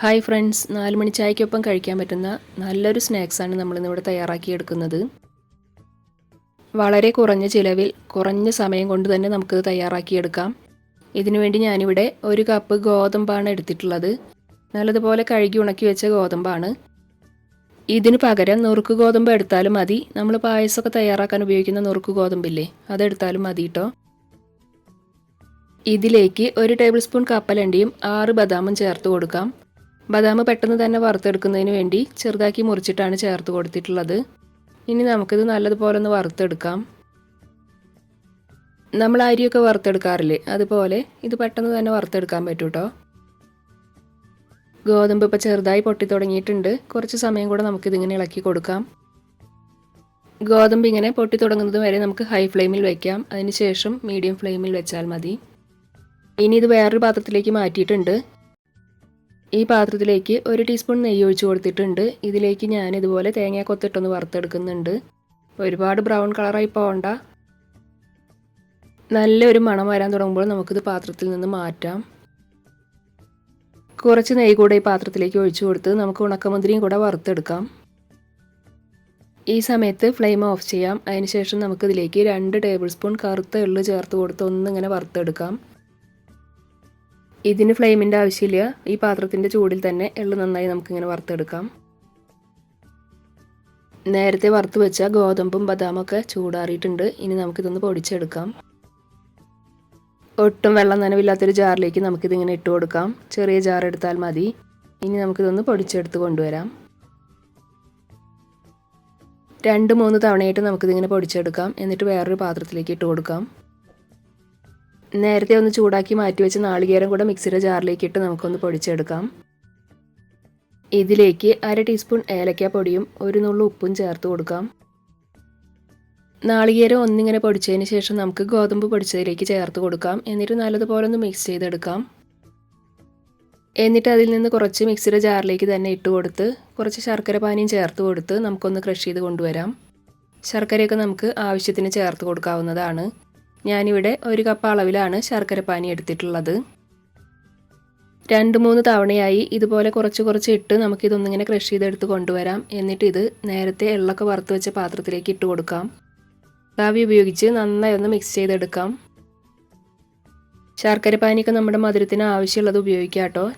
Hi friends നാല് മണി ചായക്കൊപ്പം കഴിക്കാൻ പറ്റുന്ന നല്ലൊരു സ്നാക്സാണ് നമ്മളിന്നിവിടെ തയ്യാറാക്കിയെടുക്കുന്നത്. വളരെ കുറഞ്ഞ ചിലവിൽ കുറഞ്ഞ സമയം കൊണ്ട് തന്നെ നമുക്കിത് തയ്യാറാക്കിയെടുക്കാം. ഇതിനുവേണ്ടി ഞാനിവിടെ ഒരു കപ്പ് ഗോതമ്പാണ് എടുത്തിട്ടുള്ളത്. നല്ലതുപോലെ കഴുകി ഉണക്കി വെച്ച ഗോതമ്പാണ്. ഇതിന് പകരം നുറുക്ക് ഗോതമ്പ് എടുത്താലും മതി. നമ്മൾ പായസമൊക്കെ തയ്യാറാക്കാൻ ഉപയോഗിക്കുന്ന നുറുക്ക് ഗോതമ്പില്ലേ അതെടുത്താലും മതി കേട്ടോ ഇതിലേക്ക് ഒരു ടേബിൾ സ്പൂൺ കപ്പലണ്ടിയും ആറ് ബദാമും ചേർത്ത് കൊടുക്കാം. ബദാം പെട്ടെന്ന് തന്നെ വറുത്തെടുക്കുന്നതിന് വേണ്ടി ചെറുതാക്കി മുറിച്ചിട്ടാണ് ചേർത്ത് കൊടുത്തിട്ടുള്ളത്. ഇനി നമുക്കിത് നല്ലതുപോലെ ഒന്ന് വറുത്തെടുക്കാം. നമ്മൾ അരിയൊക്കെ വറുത്തെടുക്കാറില്ലേ? അതുപോലെ ഇത് പെട്ടെന്ന് തന്നെ വറുത്തെടുക്കാൻ പറ്റും കേട്ടോ ഗോതമ്പ് ഇപ്പോൾ ചെറുതായി പൊട്ടി തുടങ്ങിയിട്ടുണ്ട്. കുറച്ച് സമയം കൂടെ നമുക്കിതിങ്ങനെ ഇളക്കി കൊടുക്കാം. ഗോതമ്പ് ഇങ്ങനെ പൊട്ടി തുടങ്ങുന്നത് വരെ നമുക്ക് ഹൈ ഫ്ലെയിമിൽ വയ്ക്കാം അതിനുശേഷം മീഡിയം ഫ്ലെയിമിൽ വെച്ചാൽ മതി. ഇനി ഇത് വേറൊരു പാത്രത്തിലേക്ക് മാറ്റിയിട്ടുണ്ട്. ഈ പാത്രത്തിലേക്ക് ഒരു ടീസ്പൂൺ നെയ്യ് ഒഴിച്ചു കൊടുത്തിട്ടുണ്ട്. ഇതിലേക്ക് ഞാൻ ഇതുപോലെ തേങ്ങ കൊത്തിട്ടൊന്ന് വറുത്തെടുക്കുന്നുണ്ട്. ഒരുപാട് ബ്രൗൺ കളറായി പോകണ്ട നല്ലൊരു മണം വരാൻ തുടങ്ങുമ്പോൾ നമുക്കിത് പാത്രത്തിൽ നിന്ന് മാറ്റാം. കുറച്ച് നെയ്യ് കൂടെ ഈ പാത്രത്തിലേക്ക് ഒഴിച്ചു കൊടുത്ത് നമുക്ക് ഉണക്കമുന്തിരിയും കൂടെ വറുത്തെടുക്കാം. ഈ സമയത്ത് ഫ്ലെയിം ഓഫ് ചെയ്യാം. അതിനുശേഷം നമുക്കിതിലേക്ക് രണ്ട് ടേബിൾ സ്പൂൺ കറുത്ത എള്ള് ചേർത്ത് കൊടുത്ത് ഒന്നിങ്ങനെ വറുത്തെടുക്കാം. ഇതിന് ഫ്ലെയിമിന്റെ ആവശ്യമില്ല. ഈ പാത്രത്തിന്റെ ചൂടിൽ തന്നെ എള്ള് നന്നായി നമുക്കിങ്ങനെ വറുത്തെടുക്കാം. നേരത്തെ വറുത്ത് വെച്ച ഗോതമ്പും ബദാമൊക്കെ ചൂടാറിയിട്ടുണ്ട്. ഇനി നമുക്കിതൊന്ന് പൊടിച്ചെടുക്കാം. ഒട്ടും വെള്ളം നനവില്ലാത്തൊരു ജാറിലേക്ക് നമുക്കിതിങ്ങനെ ഇട്ട് കൊടുക്കാം. ചെറിയ ജാർ എടുത്താൽ മതി. ഇനി നമുക്കിതൊന്ന് പൊടിച്ചെടുത്ത് കൊണ്ടുവരാം. രണ്ട് മൂന്ന് തവണയായിട്ട് നമുക്കിതിങ്ങനെ പൊടിച്ചെടുക്കാം. എന്നിട്ട് വേറൊരു പാത്രത്തിലേക്ക് ഇട്ട് കൊടുക്കാം. നേരത്തെ ഒന്ന് ചൂടാക്കി മാറ്റി വെച്ച നാളികേരം കൂടെ മിക്സിയുടെ ജാറിലേക്ക് ഇട്ട് നമുക്കൊന്ന് പൊടിച്ചെടുക്കാം. ഇതിലേക്ക് അര ടീസ്പൂൺ ഏലക്ക പൊടിയും ഒരു നുള്ളു ഉപ്പും ചേർത്ത് കൊടുക്കാം. നാളികേരം ഒന്നിങ്ങനെ പൊടിച്ചതിന് ശേഷം നമുക്ക് ഗോതമ്പ് പൊടിച്ചതിലേക്ക് ചേർത്ത് കൊടുക്കാം. എന്നിട്ട് നല്ലതുപോലെ ഒന്ന് മിക്സ് ചെയ്തെടുക്കാം. എന്നിട്ട് അതിൽ നിന്ന് കുറച്ച് മിക്സിയുടെ ജാറിലേക്ക് തന്നെ ഇട്ട് കൊടുത്ത് കുറച്ച് ശർക്കര പാനിയും ചേർത്ത് കൊടുത്ത് നമുക്കൊന്ന് ക്രഷ് ചെയ്ത് കൊണ്ടുവരാം. ശർക്കരയൊക്കെ നമുക്ക് ആവശ്യത്തിന് ചേർത്ത് കൊടുക്കാവുന്നതാണ്. ഞാനിവിടെ ഒരു കപ്പ് അളവിലാണ് ശർക്കര പാനി എടുത്തിട്ടുള്ളത്. രണ്ട് മൂന്ന് തവണയായി ഇതുപോലെ കുറച്ച് കുറച്ച് ഇട്ട് നമുക്കിതൊന്നിങ്ങനെ ക്രഷ് ചെയ്തെടുത്ത് കൊണ്ടുവരാം. എന്നിട്ട് ഇത് നേരത്തെ എള്ളൊക്കെ വറുത്ത് വെച്ച പാത്രത്തിലേക്ക് ഇട്ട് കൊടുക്കാം. കാവി ഉപയോഗിച്ച് നന്നായി ഒന്ന് മിക്സ് ചെയ്തെടുക്കാം. ശർക്കര പാനിയൊക്കെ നമ്മുടെ മധുരത്തിന് ആവശ്യമുള്ളത് ഉപയോഗിക്കാം കേട്ടോ.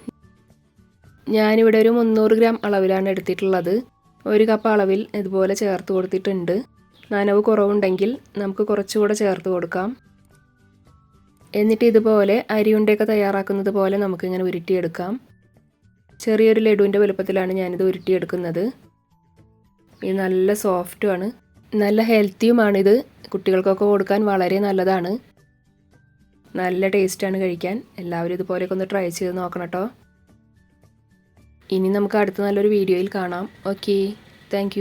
ഞാനിവിടെ ഒരു മുന്നൂറ് ഗ്രാം അളവിലാണ് എടുത്തിട്ടുള്ളത്. ഒരു കപ്പ് അളവിൽ ഇതുപോലെ ചേർത്ത് കൊടുത്തിട്ടുണ്ട്. നനവ് കുറവുണ്ടെങ്കിൽ നമുക്ക് കുറച്ചുകൂടെ ചേർത്ത് കൊടുക്കാം. എന്നിട്ട് ഇതുപോലെ അരിയുണ്ടയൊക്കെ തയ്യാറാക്കുന്നത് പോലെ നമുക്കിങ്ങനെ ഉരുട്ടിയെടുക്കാം. ചെറിയൊരു ലഡുവിന്റെ വലുപ്പത്തിലാണ് ഞാനിത് ഉരുട്ടിയെടുക്കുന്നത്. ഇത് നല്ല സോഫ്റ്റുമാണ്. നല്ല ഹെൽത്തിയുമാണിത്. കുട്ടികൾക്കൊക്കെ കൊടുക്കാൻ വളരെ നല്ലതാണ്. നല്ല ടേസ്റ്റാണ് കഴിക്കാൻ. എല്ലാവരും ഇതുപോലെയൊക്കെ ഒന്ന് ട്രൈ ചെയ്ത് നോക്കണം കേട്ടോ. ഇനി നമുക്ക് അടുത്ത നല്ലൊരു വീഡിയോയിൽ കാണാം. ഓക്കെ. താങ്ക്